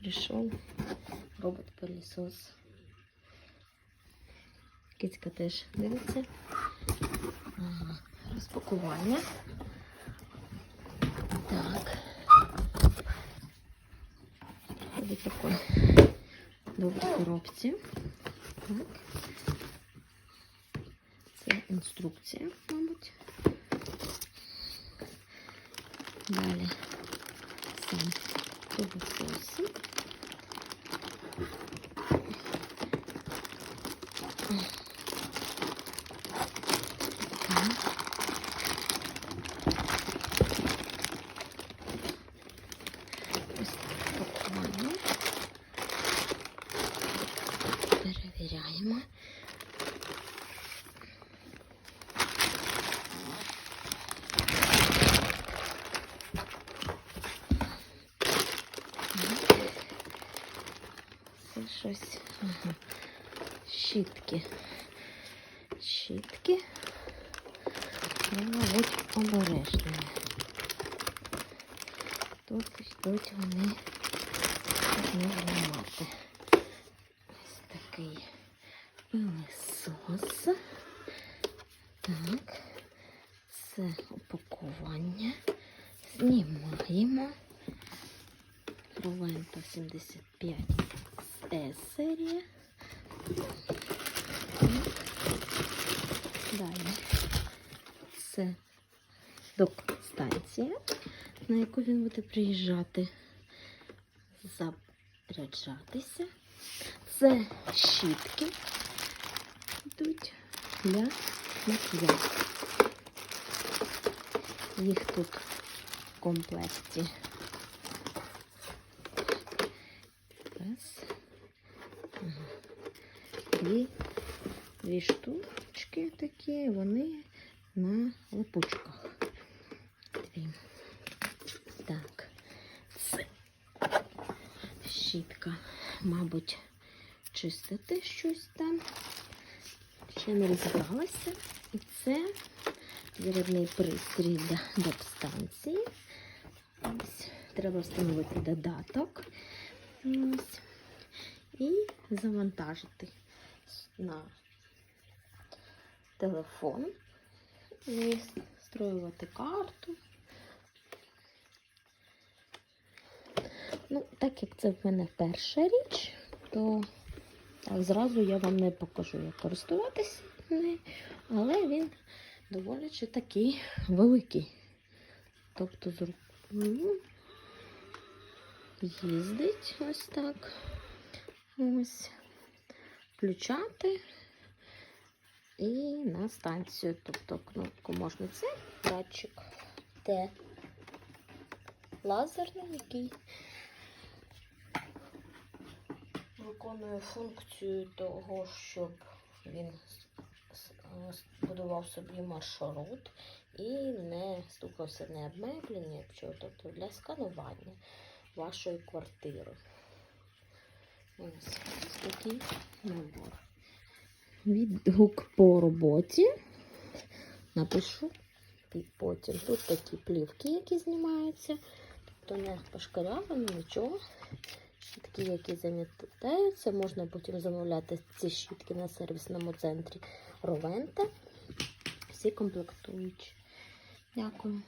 Прийшов робот-пилісос. Кицька теж дивиться. Розпакування. Так. Ось такой добрій коробці. Так. Це інструкція, мабуть. Далі сам пилосос. Так. Ось пакування. Перевіряємо. Це щось. Ага. Щітки. Щітки. Ну, мабуть, обережними. Тут йдуть вони не. Ось такий пилисос. Так, це упакування. Знімаємо. Ровента 75 С серія. Далі. Це док-станція, на яку він буде приїжджати, заряджатися. Це щітки йдуть для макіяжу. Їх тут в комплекті. Раз. Дві, дві штучки такі, вони на липучках. Дві. Так. Це щітка, мабуть, чистити щось там. Ще не розібралася. І це зарядний пристрій для док-станції. Ось, Треба встановити додаток. Ось. І завантажити на телефон. І строювати карту. Ну, так як це в мене перша річ, то зразу я вам не покажу, як користуватися нею, але він доволі чи такий великий. Тобто з рук- ну, їздить ось так. Ось. Включати і на станцію. Тобто кнопку можна це датчик Т лазерний, який виконує функцію того, щоб він будував собі маршрут і не стукався не об меблі, ні. Тобто для сканування вашої квартири. Ось такий набор. Відгук по роботі. Напишу пі- потім. Тут такі плівки, які знімаються. Тобто не пошкарявлені, нічого. Щітки, які замітаються. Можна потім замовляти ці щітки на сервісному центрі Ровента. Всі комплектуючі. Дякую.